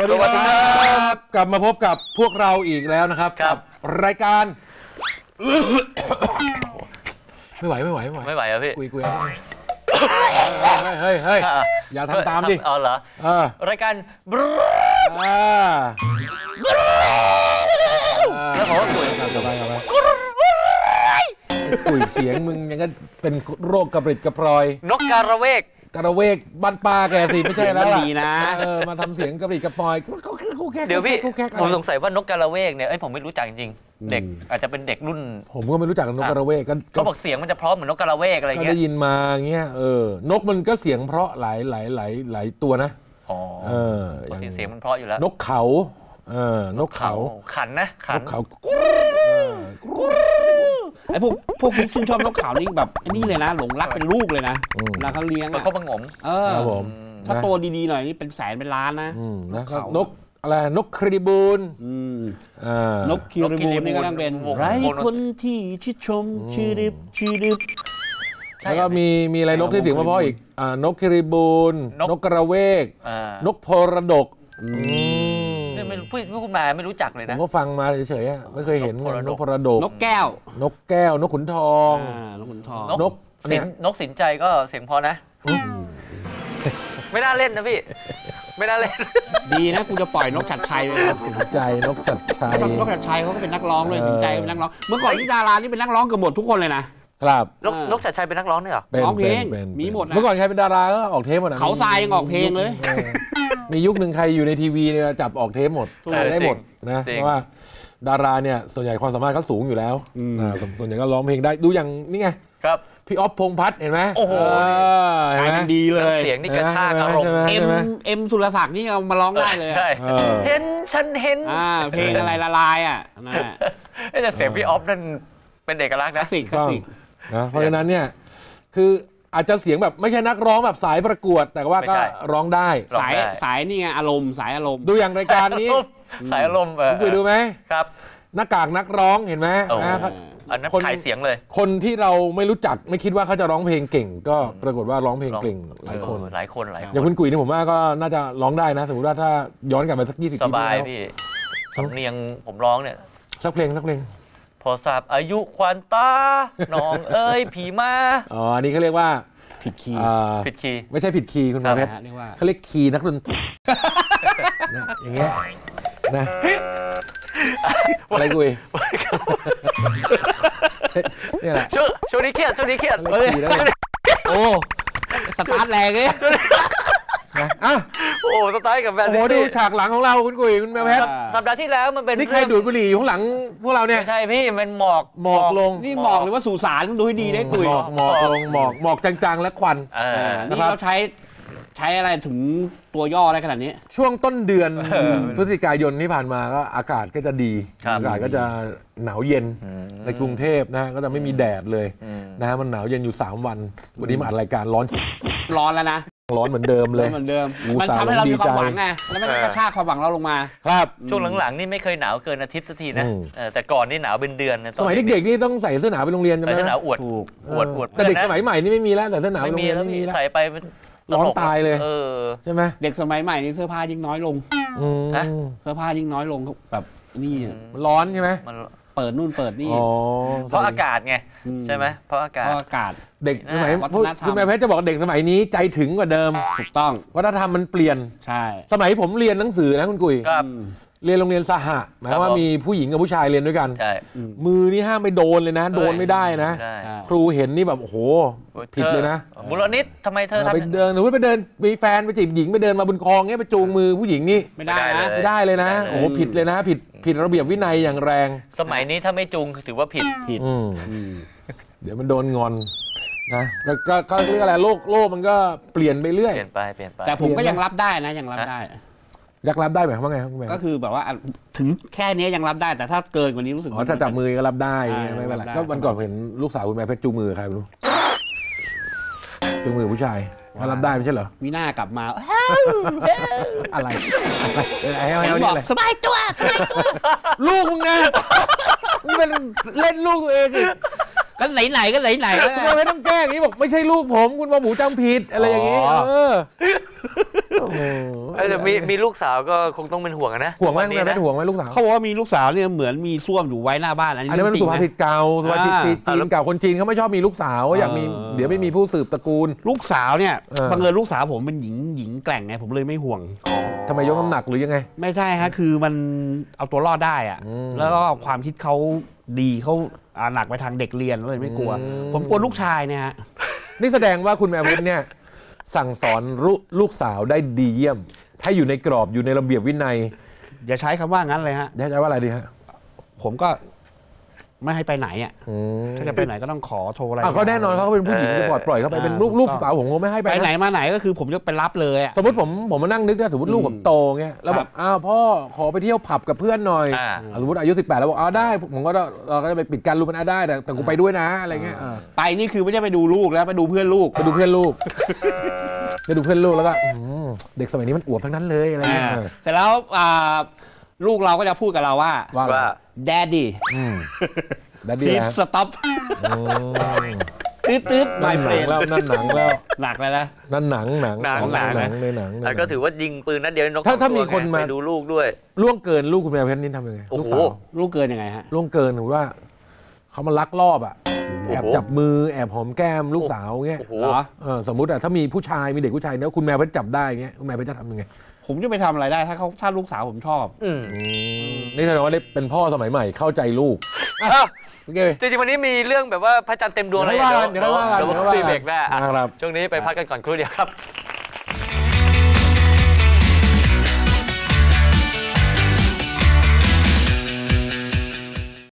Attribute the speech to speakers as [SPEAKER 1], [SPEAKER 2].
[SPEAKER 1] วัสดีครับกลับมาพบกับพวกเราอีกแล้วนะครับ
[SPEAKER 2] ครับ
[SPEAKER 1] กัรายการ ไม่ไหวไม่ไหวไม่ไหว
[SPEAKER 2] ไม่ไหวอะพี่
[SPEAKER 1] คุยคุยเฮ้ยเฮ้ยเฮ้ย
[SPEAKER 2] อะ
[SPEAKER 1] อย่าทำตามดิ
[SPEAKER 2] เอาเหรอ
[SPEAKER 1] เออ
[SPEAKER 2] รายการบร
[SPEAKER 1] อ่า
[SPEAKER 2] แล้วผมก็คุย
[SPEAKER 1] กลับไปกลับไปคุยเสียงมึงยังก็เป็นโรคกระปริดกระปรอย
[SPEAKER 2] นกการะเวก
[SPEAKER 1] กระเวกบ้านปลาแกสิไม่ใช่แล้ว
[SPEAKER 3] มัน
[SPEAKER 1] ล่ะ
[SPEAKER 3] ดีนะ
[SPEAKER 1] เออมาทำเสียงกระปริดกระปรอยเขาคือกูแค่
[SPEAKER 2] เดี๋ยวพี่
[SPEAKER 1] กูแค่อะไร
[SPEAKER 2] ผมสงสัยว่านกการะเวกเนี่ยเอ้ยผมไม่รู้จักจริงๆเด็กอาจจะเป็นเด็กรุ่น
[SPEAKER 1] ผมก็ไม่รู้จักนกกระเวกก็
[SPEAKER 2] เขาบอกเสียงมันจะเพราะเหมือนนกการะเวกอะไร
[SPEAKER 1] ก็
[SPEAKER 2] เงี้
[SPEAKER 1] ได้
[SPEAKER 2] ย
[SPEAKER 1] ยินมาเงี้ยเออนกมันก็เสียงเพราะหลายหลายหลายหลายตัวนะ
[SPEAKER 2] อ๋อ
[SPEAKER 1] เออ
[SPEAKER 2] ปกติเสียงมันเพราะอยู่แล้ว
[SPEAKER 1] นกเขาเออนกเขา
[SPEAKER 2] ขันนะขั
[SPEAKER 1] น
[SPEAKER 2] น
[SPEAKER 1] กเขา
[SPEAKER 3] ไอ้พวกพวกที่ชื่นชอบนกเขานี่แบบไอ้นี่เลยนะหลงรักเป็นลูกเลยนะ
[SPEAKER 1] อืม
[SPEAKER 3] เวลาเขาเลี้ยง
[SPEAKER 2] มัน
[SPEAKER 3] อะ
[SPEAKER 2] เขาบังงม
[SPEAKER 3] เออ
[SPEAKER 1] ครับผม
[SPEAKER 3] ถ้า
[SPEAKER 1] นะ
[SPEAKER 3] โตดีๆหน่อยนี่เป็นแสนเป็นล้านนะ
[SPEAKER 1] อืมนะ
[SPEAKER 3] นก
[SPEAKER 1] ครับ
[SPEAKER 3] เขา
[SPEAKER 1] นกอะไรนกคริบูน
[SPEAKER 3] อืม
[SPEAKER 1] อ่าน
[SPEAKER 3] กคีรีบูนนี่ก็ต้องเป็น
[SPEAKER 2] วง
[SPEAKER 3] ไร
[SPEAKER 2] วง
[SPEAKER 3] คนที่ชื่นชมชื่อดิบชื่อดิบ
[SPEAKER 2] ใช่
[SPEAKER 1] แล้วก็มีมีอะไรนกที่เสียงเพราะๆอีกอ่านกคริบูน
[SPEAKER 2] นก
[SPEAKER 1] นกกระเวก
[SPEAKER 2] อ่าน
[SPEAKER 1] กพรดก
[SPEAKER 2] เนี่ยไม่รู้พูดพูดมาไม่รู้จักเลย
[SPEAKER 1] ผม
[SPEAKER 2] นะ
[SPEAKER 1] ก็ฟังมาเฉยๆอะไม่เคยเห็น
[SPEAKER 2] นกพรดก
[SPEAKER 1] นกพรดก
[SPEAKER 3] นกแก้วน
[SPEAKER 1] กแก้วนกขุนทอง
[SPEAKER 3] อ่านกขุนทอง
[SPEAKER 2] นก
[SPEAKER 1] นก
[SPEAKER 2] สิ
[SPEAKER 1] เนี่ย
[SPEAKER 2] นนกสินใจก็เสียงเพอนะ ไม่น่าเล่นนะพี่ ไม่น่าเล่น
[SPEAKER 3] ดีนะกูจะปล่อยนกฉัดชัยไปนะ
[SPEAKER 1] สินใจนกจัดชัย
[SPEAKER 3] นกฉัดชัยเขาก็เป็นนักร้องด้วย
[SPEAKER 1] เออ
[SPEAKER 3] สินใจก็เป็นนักร้อง เมื่อก่อนที่ดารานี่เป็นนักร้องเกือบหมดทุกคนเลยนะ ครับ
[SPEAKER 2] นก
[SPEAKER 3] อ่าน
[SPEAKER 2] นกชัดชัยเป็นนักร้องเนี่ยเหรอ
[SPEAKER 1] เป็น
[SPEAKER 3] ร้องเพลง
[SPEAKER 1] ป็นป็น
[SPEAKER 3] มีหมดนะ
[SPEAKER 1] เมื่อก่อนใครเป็นดาราก็ออกเทปหมดนะ
[SPEAKER 3] เขาทรายยังออกเพลงเลย
[SPEAKER 1] ออมียุคหนึ่งใครอยู่ในทีวีเนี่ยจับออกเทปหมด
[SPEAKER 3] ถูก
[SPEAKER 1] ได้หมดนะ
[SPEAKER 2] จริง
[SPEAKER 1] เพราะว่าดาราเนี่ยส่วนใหญ่ความสามารถเขาสูงอยู่แล้ว
[SPEAKER 3] อืม
[SPEAKER 1] อ่าส่วนส่วนใหญ่ก็ร้องเพลงได้ดูอย่างนี่ไง
[SPEAKER 2] ครับ
[SPEAKER 1] พี่อ๊อฟพงษ์พัฒน์เห็นไหม
[SPEAKER 2] โอ้โห
[SPEAKER 1] เห็
[SPEAKER 3] กลาย
[SPEAKER 1] นไหม
[SPEAKER 3] เป็นดีเลย
[SPEAKER 2] เสียงนี่กระชากอารมณ์
[SPEAKER 1] ใช่ไหม
[SPEAKER 3] เอ็มเอ็มสุรศักดิ์นี่เอามาร้องได้เลยอะ
[SPEAKER 2] ใช่
[SPEAKER 1] เออ
[SPEAKER 2] เห็นฉันเห็น
[SPEAKER 3] อ่าเพลงอะไรละลายอะนั่นแหละ
[SPEAKER 2] เอ้ยแต่เสียงพี่ออฟนั่นเป็นเอกลักษณ์
[SPEAKER 3] คลา
[SPEAKER 2] นะ
[SPEAKER 3] สสิกคลาสสิก
[SPEAKER 1] นะเพราะฉะนั้นเนี่ยคืออาจจะเสียงแบบไม่ใช่นักร้องแบบสายประกวด แต่ว่าก็ร้องได้
[SPEAKER 2] ร้อง
[SPEAKER 3] สาย
[SPEAKER 2] ได้
[SPEAKER 3] สายนี่ไงอารมณ์สายอารมณ์
[SPEAKER 1] ดูอย่างรายการนี้
[SPEAKER 2] สายอารมณ์เออ
[SPEAKER 1] คุณคุยดูไหม
[SPEAKER 2] ครับ
[SPEAKER 1] หน้ากากนักร้องเห็นไหม
[SPEAKER 2] โอ้โห
[SPEAKER 1] นะครับ
[SPEAKER 2] อันนั้น
[SPEAKER 1] คน
[SPEAKER 2] ขายเสียงเลย
[SPEAKER 1] คนที่เราไม่รู้จักไม่คิดว่าเขาจะร้องเพลงเก่ง ก็ปรากฏว่าร้องเพลง
[SPEAKER 2] ร้อง
[SPEAKER 1] เก่งหลายคน
[SPEAKER 2] เออหลายคนหลายค
[SPEAKER 1] อย่าง
[SPEAKER 2] น
[SPEAKER 1] คุณกุ๋ยนี่ผมว่าก็น่าจะร้องได้นะ สมมติว่าถ้าย้อนกลับไปสักยี่สิบ
[SPEAKER 2] ส
[SPEAKER 1] ปี
[SPEAKER 2] บาย
[SPEAKER 1] ที่แล้ว
[SPEAKER 2] พี่สำเนียงผมร้องเนี่ย
[SPEAKER 1] สักเพลงสักเพลง
[SPEAKER 2] พอทราบอายุควานตาน้องเอ้ยผีมา
[SPEAKER 1] อ๋ออันนี้เขาเรียกว่า
[SPEAKER 3] ผิดคีย์
[SPEAKER 1] อ่า
[SPEAKER 2] ผิดคีย์
[SPEAKER 1] ไม่ใช่ผิดคีย์คุณ
[SPEAKER 2] ครั
[SPEAKER 1] มา
[SPEAKER 2] บ
[SPEAKER 1] เพชร
[SPEAKER 3] นะฮะเรียกว่า
[SPEAKER 1] เขาเรียกคีย์นักดนตรีนะอย่างเงี้ยนะอะไรกุยเนี่ยแหละ
[SPEAKER 2] ช่วงช่วงนี้เครียดช่วงนี้เครียด
[SPEAKER 1] เขาเรียกคีย์นักดนตรีโอ้
[SPEAKER 3] สตาร์ทแรงเลย
[SPEAKER 1] นะอะ
[SPEAKER 2] โอ้สไตล์กับแม
[SPEAKER 1] โอ้
[SPEAKER 2] น
[SPEAKER 1] โห
[SPEAKER 2] ซิ
[SPEAKER 1] ดู
[SPEAKER 2] ตี้
[SPEAKER 1] ฉากหลังของเราคุณกุยคุณแมวเพชร
[SPEAKER 2] สัปดาห์ที่แล้วมันเป็น
[SPEAKER 1] นี่ใครดูดบุหรี่อยู่ข้างหลังพวกเราเนี่ย
[SPEAKER 2] ไม่ใช่พี่มันหมอก
[SPEAKER 1] หมอกลง
[SPEAKER 3] นี่หมอกหรือว่าสุสานดูให้ดีได้กุย
[SPEAKER 1] หมอกหมอกลงหมอกหมอกจางๆและควัน
[SPEAKER 2] เออ
[SPEAKER 3] อ่า
[SPEAKER 1] นะ
[SPEAKER 3] นี่
[SPEAKER 1] ครับ
[SPEAKER 3] เขาใช้ใช้อะไรถึงตัวย่ออะไรขนาดนี้
[SPEAKER 1] ช่วงต้นเดือน
[SPEAKER 2] เออ
[SPEAKER 1] พฤศจิกายนที่ผ่านมาก็อากาศก็จะดี
[SPEAKER 2] ครับ
[SPEAKER 1] อากาศก็จะหนาวเย็น
[SPEAKER 2] อืม
[SPEAKER 1] ในกรุงเทพนะก็จะไม่มีแดดเลย
[SPEAKER 2] อืม
[SPEAKER 1] นะมันหนาวเย็นอยู่ 3 วัน วันนี้มาอัดรายการร้อน
[SPEAKER 3] ร้อนแล้วนะ
[SPEAKER 1] ร้อนเหมือนเดิมเลย
[SPEAKER 3] เหมือนเดิม
[SPEAKER 1] อุต
[SPEAKER 3] มัน
[SPEAKER 1] ส่าห์
[SPEAKER 3] ทำให้เรามีความหวัง
[SPEAKER 1] ดีใจ
[SPEAKER 3] ไงแล้วมันก็กระชากความหวังเราลงมา
[SPEAKER 1] ครับ
[SPEAKER 2] ช่วงหลังๆนี่ไม่เคยหนาวเกินอาทิตย์สักทีนะ
[SPEAKER 1] อืม
[SPEAKER 2] เออแต่ก่อนนี่หนาวเป็นเดือนนะ
[SPEAKER 1] สมัยเด็กๆนี่ต้องใส่เสื้อหนาวไปโรงเรียน
[SPEAKER 2] ๆ
[SPEAKER 1] ใช่
[SPEAKER 2] ใส่
[SPEAKER 1] ไหม
[SPEAKER 2] เสื้อหนาวอวด
[SPEAKER 3] ถูก
[SPEAKER 2] อวดอวด
[SPEAKER 1] แต่เด็ก
[SPEAKER 2] พื่อน
[SPEAKER 1] ส
[SPEAKER 2] นะ
[SPEAKER 1] มัยใหม่นี่ไม่มีแล้วใส่เสื้อหนาวไป
[SPEAKER 2] ไม่
[SPEAKER 1] โรง
[SPEAKER 2] มี
[SPEAKER 1] เรียน
[SPEAKER 2] แล้ว
[SPEAKER 1] ไม่มี
[SPEAKER 2] พี่
[SPEAKER 1] แล้ว
[SPEAKER 2] ใส่ไปเป็น
[SPEAKER 1] ร้อนตายเลย
[SPEAKER 2] เออ
[SPEAKER 1] ใช่ไหม
[SPEAKER 3] เด็กสมัยใหม่นี่เสื้อผ้ายิ่งน้อยลง
[SPEAKER 1] อืม
[SPEAKER 2] ฮะ
[SPEAKER 3] เสื้อผ้ายิ่งน้อยลงแบบนี่
[SPEAKER 1] มันร้อนใช่ไหม
[SPEAKER 2] มัน
[SPEAKER 3] เปิดนู่นเปิดนี่
[SPEAKER 1] อ๋อ
[SPEAKER 2] เพราะอากาศไง
[SPEAKER 3] อืม
[SPEAKER 2] ใช่ไหมเพราะอา
[SPEAKER 3] เพ
[SPEAKER 2] กาศ
[SPEAKER 3] ราะอากาศ
[SPEAKER 1] เด็กสมัย
[SPEAKER 3] วัฒนธรรม
[SPEAKER 1] คุณแม่เพชรจะบอกเด็กสมัยนี้ใจถึงกว่าเดิม
[SPEAKER 3] ถูกต้อง
[SPEAKER 1] วัฒนธรรมมันเปลี่ยน
[SPEAKER 3] ใช่
[SPEAKER 1] สมัยผมเรียนหนังสือนะคุณกุย
[SPEAKER 2] ครับ
[SPEAKER 3] อืม
[SPEAKER 1] เรียนโรงเรียนสหะหมายความว่า
[SPEAKER 2] ผม
[SPEAKER 1] มีผู้หญิงกับผู้ชายเรียนด้วยกัน
[SPEAKER 2] ใช่
[SPEAKER 1] มือนี่ห้ามไปโดนเลยนะ โดนไม่ได้นะ
[SPEAKER 2] ได้
[SPEAKER 3] ใช่
[SPEAKER 1] ครูเห็นนี่แบบโอ้โหผิดเลยนะ
[SPEAKER 2] ธอบุรณิตทำไมเธอทำ
[SPEAKER 1] ไปเดินหนูไปเดินมีแฟนไปจีบหญิงไปเดินมาบนคลองเงี้ยไปจูงมือผู้หญิงนี่
[SPEAKER 3] ไม่ได้
[SPEAKER 2] ไม่ได้
[SPEAKER 3] นะ
[SPEAKER 2] เลย
[SPEAKER 1] ไม่ได้เลยนะ
[SPEAKER 2] ไม่ได้เลย
[SPEAKER 1] โอ้โหผิดเลยนะ ผิดผิดระเบียบวินัยอย่างแรง
[SPEAKER 2] สมัยนี้ถ้าไม่จูงถือว่าผิด
[SPEAKER 3] ผิด
[SPEAKER 1] อืม
[SPEAKER 3] อืม
[SPEAKER 1] เดี๋ยวมันโดนงอนนะแล้วก็ก็เรียกอะไรโลกโลกมันก็เปลี่ยนไปเรื่อย
[SPEAKER 2] เปลี่ยนไปเปลี่ยนไป
[SPEAKER 3] แต่ผมก็
[SPEAKER 1] เรียนไหม
[SPEAKER 3] ยังรับได้นะยังรับได้
[SPEAKER 1] ยักรับได้ไหมว่าไงครับคุณแม่
[SPEAKER 3] ก็คือแบบว่าอะถึงแค่นี้ยังรับได้แต่ถ้าเกินกว่านี้รู้สึก
[SPEAKER 1] อ๋อถ้าจับมือก็รับได้
[SPEAKER 3] ใช่
[SPEAKER 1] ไม่เป็นไร
[SPEAKER 3] รับได้
[SPEAKER 1] ก็วันก่อนผมเห็นลูกสาวคุณแม่เพชรจูงมือใครไม่รู้จูงมือผู้ชายถ้ารับได้ไม่ใช่เหรอ
[SPEAKER 3] มีหน้ากลับมา
[SPEAKER 1] อะไรอะไรอะไร
[SPEAKER 3] เห็น
[SPEAKER 1] อะไร
[SPEAKER 3] บอก
[SPEAKER 1] อะไร
[SPEAKER 3] สบายตัวสบายตัว
[SPEAKER 1] ลูกมึงนะมึงเป็นเล่นลูกตัวเองอีก
[SPEAKER 3] ก็ไหนไหนๆก็ไหนไหนๆก็
[SPEAKER 1] ทำไมไม่ต้องแกล้งอย่างนี้บอกไม่ใช่ลูกผม คุณมาหมูจำผิดอะไรอย่างนี้
[SPEAKER 3] อ๋อ
[SPEAKER 1] เออ โอ้โห
[SPEAKER 2] เอ้ยแต่มีมีลูกสาวก็คงต้องเป็นห่วงอะนะ
[SPEAKER 1] ห่วงไหม
[SPEAKER 2] วั
[SPEAKER 1] คุณ
[SPEAKER 2] นี้
[SPEAKER 1] แม่เพ
[SPEAKER 2] นะ
[SPEAKER 1] ชรห่วงไหมลูกสาว
[SPEAKER 3] เขาบอกว่ามีลูกสาวเนี่ยเหมือนมีส้วมอยู่ไว้หน้าบ้านอันนี้
[SPEAKER 1] อันนี้มัน
[SPEAKER 3] จริ
[SPEAKER 1] สุ
[SPEAKER 3] ง
[SPEAKER 1] ภา
[SPEAKER 3] ไหม
[SPEAKER 1] ษิตเก่าสุภาษิต
[SPEAKER 3] อ่า
[SPEAKER 1] จีนจีนเก่าคนจีนเขาไม่ชอบมีลูกสาวอยากมี
[SPEAKER 3] เออ
[SPEAKER 1] เดี๋ยวไม่มีผู้สืบตระกูล
[SPEAKER 3] ลูกสาวเนี่ย
[SPEAKER 1] เออ
[SPEAKER 3] บังเอิญลูกสาวผมเป็นหญิงหญิงแกร่งไงผมเลยไม่ห่วง
[SPEAKER 1] ทำไมยกน้ำหนักหรือยังไง
[SPEAKER 3] ไม่ใช่ฮะคือมันเอาตัวรอดได้อะ
[SPEAKER 1] อืม
[SPEAKER 3] แล้วก็ความคิดเขาดีเขาอ่าหนักไปทางเด็กเรียนเลยไม่กลัว
[SPEAKER 1] อืม
[SPEAKER 3] ผมกลัวลูกชายเนี่ยฮะ
[SPEAKER 1] นี่แสดงว่าคุณแม่เพชรเนี่ย สั่งสอนลูกลูกสาวได้ดีเยี่ยมให้อยู่ในกรอบอยู่ในระเบียบวินัย
[SPEAKER 3] อย่าใช้คำว่างั้นเลยฮะ
[SPEAKER 1] ได้ใจว่าอะไรดีฮะ
[SPEAKER 3] ผมก็ ไม่ให้ไปไหนอะ
[SPEAKER 1] อืม
[SPEAKER 3] ถ้าจะไปไหนก็ต้องขอโทรอะไร
[SPEAKER 1] อะเขาแน่นอนเขาเป็นผู้หญิง
[SPEAKER 2] เออ
[SPEAKER 1] จะปล่อยปล่อยเขาไปเป็นลูก
[SPEAKER 3] อ่า
[SPEAKER 1] ลูก
[SPEAKER 3] ถูกต้อง
[SPEAKER 1] สาวผมคงไม่ให้ไป
[SPEAKER 3] ไป
[SPEAKER 1] นะ
[SPEAKER 3] ไหนมาไหนก็คือผมจะไปรับเลยอะ
[SPEAKER 1] สมมติผมผมมานั่งนึกนะสมมติลูกผมโตเงี้ยแล้วบ
[SPEAKER 3] ครั
[SPEAKER 1] อบกอ้าวพ่อขอไปเที่ยวผับกับเพื่อนหน่อย
[SPEAKER 2] อ่า
[SPEAKER 1] อะสมมติอายุ 18 แล้วบอกอ้าวได้ผมก็เราก็จะไปปิดการรู้มันอะได้แต่แต่กูไปด้วยนะอะไรเงี้ยอ่า
[SPEAKER 3] ไปนี่คือไม่ได้ไปดูลูกแล้วไปดูเพื่อนลูก
[SPEAKER 1] ไปดูเพื่อนลูกไปดูเพื่อนลูกแล้วก็อืมเด็กสมัยนี้มันอวบทั้งนั้นเลยอะไรเงี้ย
[SPEAKER 3] อ่าเสร็จแล้วอ่าลูกเราก็จะพูดกับเราว่า
[SPEAKER 1] ว่า อะไร
[SPEAKER 2] ว่า
[SPEAKER 3] daddy
[SPEAKER 1] อืมดัดดี้
[SPEAKER 3] please
[SPEAKER 1] แล้ว
[SPEAKER 3] stop
[SPEAKER 1] อืม
[SPEAKER 3] ตืดตืด
[SPEAKER 1] นั่
[SPEAKER 3] my
[SPEAKER 1] นหนัง
[SPEAKER 3] friend
[SPEAKER 1] แล้วนั่นหนังแล้ว
[SPEAKER 3] หนักเลยนะ
[SPEAKER 1] นั่นหนังหนัง
[SPEAKER 2] หนังหนัง
[SPEAKER 1] หนังในหนังในหนั
[SPEAKER 2] แต่
[SPEAKER 1] ง
[SPEAKER 2] ก็ถือว่ายิงปืนนัดเดียวในนก
[SPEAKER 1] ถ้า
[SPEAKER 2] สอง
[SPEAKER 1] ถ้ามี
[SPEAKER 2] ตัว
[SPEAKER 1] คน
[SPEAKER 2] ไง
[SPEAKER 1] มา
[SPEAKER 2] ไปดูลูกด้วย
[SPEAKER 1] ล่วงเกินลูกคุณแมวเพชรนี่ทำยังไง
[SPEAKER 2] โอ้
[SPEAKER 1] ลูก
[SPEAKER 2] โห
[SPEAKER 1] สาว
[SPEAKER 3] ลูกเกินยังไงฮะ
[SPEAKER 1] ล่วงเกินหรือว่าเขามาลักลอบอะ
[SPEAKER 2] โอ้โห
[SPEAKER 1] แอบจับมือแอบหอมแก้มลูกสาวเงี้ย
[SPEAKER 2] โอ้โห
[SPEAKER 3] เหรอ
[SPEAKER 1] เออสมมติอะถ้ามีผู้ชายมีเด็กผู้ชายเนี่ยคุณแมวเพชรจับได้เงี้ยคุณแมวเพชรจะทำยังไง
[SPEAKER 3] ผมจะไปทำอะไรได้ถ้าเขาถ้าลูกสาวผมชอบ
[SPEAKER 2] อืม
[SPEAKER 1] อืมนี่แสดงว่าได้เป็นพ่อสมัยใหม่เข้าใจลูก
[SPEAKER 2] อ้าว
[SPEAKER 1] โอเค
[SPEAKER 2] จริงๆวันนี้มีเรื่องแบบว่าพระจันทร์เต็มดวงอะไร
[SPEAKER 1] เดี๋ยวค่อยว่ากัน
[SPEAKER 2] เดี๋ยว
[SPEAKER 1] เดี๋ยวค่อยว่ากัน
[SPEAKER 2] เดี๋ยว
[SPEAKER 1] เดี๋ยวค่อยว่ากัน
[SPEAKER 2] ฟีเบรกหน้าอะ
[SPEAKER 1] นะครับ
[SPEAKER 2] ช่วงนี้ไปพักกันก่อนครู่เดียวครับ